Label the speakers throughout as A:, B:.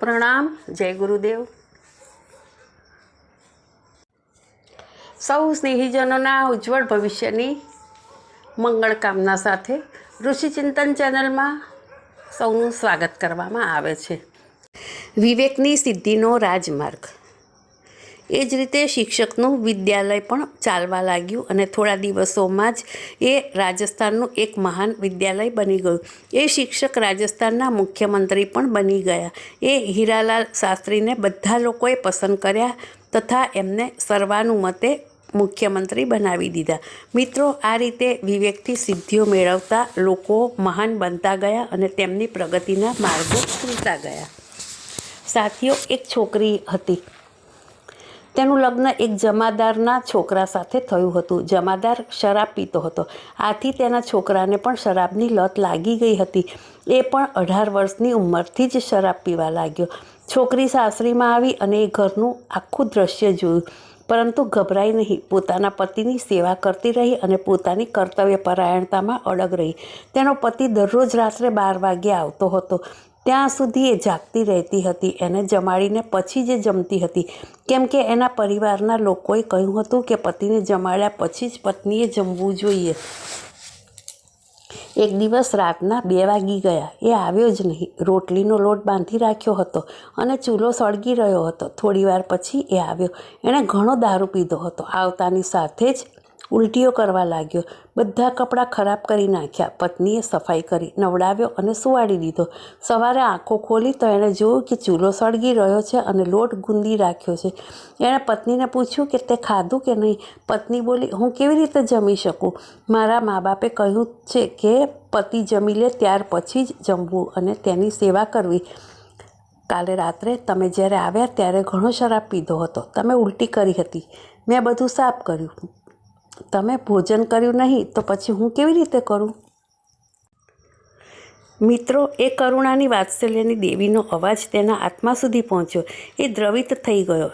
A: પ્રણામ, જય ગુરુદેવ. સૌ સ્નેહીજનોના ઉજ્જવળ ભવિષ્યની મંગળ કામના સાથે ઋષિચિંતન ચેનલમાં સૌનું સ્વાગત કરવામાં આવે છે. વિવેકની સિદ્ધિનો રાજમાર્ગ. એ જ રીતે શિક્ષકનું વિદ્યાલય પણ ચાલવા લાગ્યું અને થોડા દિવસોમાં જ એ રાજસ્થાનનું એક મહાન વિદ્યાલય બની ગયું. એ શિક્ષક રાજસ્થાનના મુખ્યમંત્રી પણ બની ગયા. એ હીરાલાલ શાસ્ત્રીને બધા લોકોએ પસંદ કર્યા તથા એમને સર્વાનુમતે મુખ્યમંત્રી બનાવી દીધા. મિત્રો, આ રીતે વિવેકથી સિદ્ધિઓ મેળવતા લોકો મહાન બનતા ગયા અને તેમની પ્રગતિના માર્ગો ખુલતા ગયા. સાથીઓ, એક છોકરી હતી. તેનું લગ્ન એક જમાદારના છોકરા સાથે થયું હતું. જમાદાર શરાબ પીતો હતો. આથી તેના છોકરાને પણ શરાબની લત લાગી ગઈ હતી. એ પણ અઢાર વર્ષની ઉંમરથી જ શરાબ પીવા લાગ્યો. છોકરી સાસરીમાં આવી અને એ ઘરનું આખું દ્રશ્ય જોયું. પરંતુ ગભરાઈ નહીં. પોતાના પતિની સેવા કરતી રહી અને પોતાની કર્તવ્ય પરાયણતામાં અડગ રહી. તેનો પતિ દરરોજ રાત્રે બાર વાગ્યે આવતો હતો. ત્યાં સુધી એ જાગતી રહેતી હતી. એને જમાડીને પછી જ જમતી હતી. કેમ કે એના પરિવારના લોકોએ કહ્યું હતું કે પતિને જમાડ્યા પછી જ પત્નીએ જમવું જોઈએ. એક દિવસ રાતના બે વાગી ગયા. એ આવ્યો જ નહીં. રોટલીનો લોટ બાંધી રાખ્યો હતો અને ચૂલો સળગી રહ્યો હતો. થોડી વાર પછી એ આવ્યો. એણે ઘણો દારૂ પીધો હતો. આવતાની સાથે જ ઉલટીઓ કરવા લાગ્યો. બધા કપડાં ખરાબ કરી નાખ્યા. પત્નીએ સફાઈ કરી, નવડાવ્યો અને સુવાડી દીધો. સવારે આંખો ખોલી તો એણે જોયું કે ચૂલો સળગી રહ્યો છે અને લોટ ગુંદી રાખ્યો છે. એણે પત્નીને પૂછ્યું કે તે ખાધું કે નહીં? પત્ની બોલી, હું કેવી રીતે જમી શકું? મારા મા બાપે કહ્યું છે કે પતિ જમી લે ત્યાર પછી જ જમવું અને તેની સેવા કરવી. કાલે રાત્રે તમે જ્યારે આવ્યા ત્યારે ઘણો શરાબ પીધો હતો. તમે ઉલટી કરી હતી. મેં બધું સાફ કર્યું. તમે ભોજન કર્યું નહીં તો પછી હું કેવી રીતે કરું? મિત્રો, એ કરુણાની વાત્સલ્યની દેવીનો અવાજ તેના આત્મા સુધી પહોંચ્યો. એ દ્રવિત થઈ ગયો.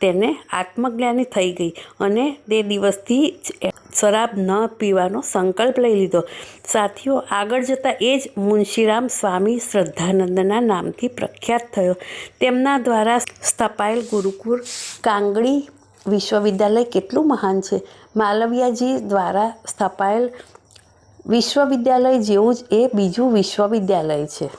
A: તેને આત્મજ્ઞાની થઈ ગઈ અને તે દિવસથી જ શરાબ ન પીવાનો સંકલ્પ લઈ લીધો. સાથીઓ, આગળ જતાં એ જ મુનશીરામ સ્વામી શ્રદ્ધાનંદના નામથી પ્રખ્યાત થયો. તેમના દ્વારા સ્થપાયેલ ગુરુકુળ કાંગડી વિશ્વવિદ્યાલય કેટલું મહાન છે? માલવિયાજી દ્વારા સ્થપાયેલ વિશ્વવિદ્યાલય જેવું જ એ બીજું વિશ્વવિદ્યાલય છે.